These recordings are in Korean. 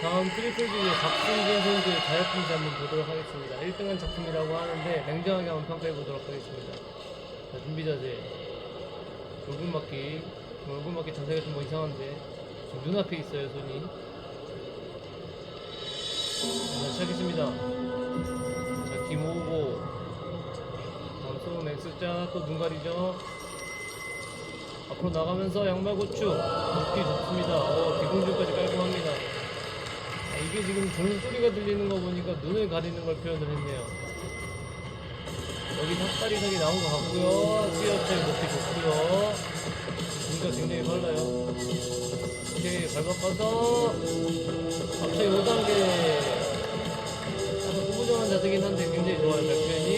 다음 트리플 중에 박승진 선수의 자유품지 한번 보도록 하겠습니다. 1등한 작품이라고 하는데 냉정하게 한번 평가해 보도록 하겠습니다. 자, 준비 자세. 얼굴 맞기. 얼굴 맞기 자세가 좀 뭐 이상한데. 지금 눈앞에 있어요, 손이. 자, 시작했습니다. 자, 김호고. 다음 소음 X자 또 눈 가리죠. 앞으로 나가면서 양말 고추. 높이 좋습니다. 어, 비공중까지 깔끔합니다. 아, 이게 지금 종소리가 들리는 거 보니까 눈을 가리는 걸 표현을 했네요. 여기 삭다리색이 나온 것 같고요. 찌어차이 높이 좋고요. 눈가 굉장히 빨라요. 오케이, 밟아가서 앞차이 5단계. 약간 구부정한 자세긴 한데 굉장히 좋아요, 발 표현이.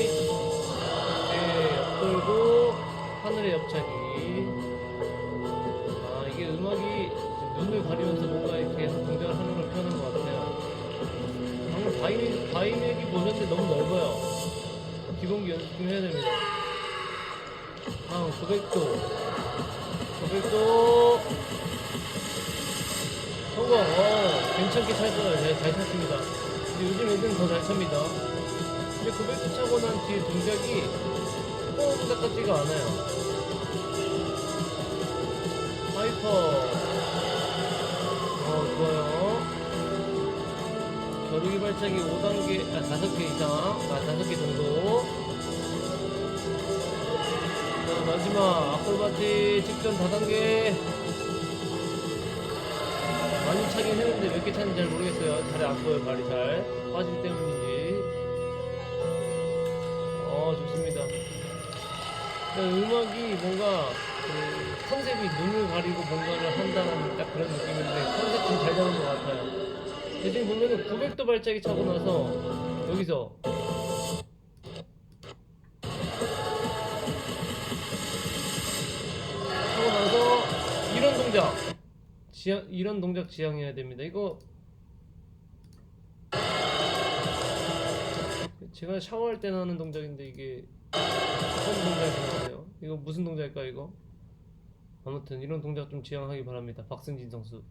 오케이, 옆돌고 하늘의 옆차기. 아, 이게 음악이 눈을 가리면서 바이맥, 바이맥이 보는데 너무 넓어요. 기본기 연습 좀 해야 됩니다. 다음 900도. 900도. 성공. 어, 괜찮게 찼어요. 네, 잘 찼습니다. 근데 요즘 애들은 더 잘 찹니다. 근데 900도 차고 난 뒤에 동작이 스포 동작 같지가 않아요. 겨루기 발차기 5단계, 아, 5개 이상, 아, 5개 정도. 자, 마지막, 아크로바티 직전 다단계. 많이 차긴 했는데 몇 개 차는지 잘 모르겠어요. 잘 안 보여요, 발이 잘. 빠질 때문인지. 어, 좋습니다. 그러니까 음악이 뭔가 그 컨셉이 눈을 가리고 뭔가를 한다는 딱 그런 느낌 지금 보면은 900도 발작이 차고 나서 여기서 차고 나서 이런 동작 지향, 이런 동작 지향해야 됩니다. 이거 제가 샤워할 때 나는 동작인데 이게 어떤 동작이 나오네요. 이거 무슨 동작일까 이거? 아무튼 이런 동작 좀 지향하기 바랍니다. 박승진 선수.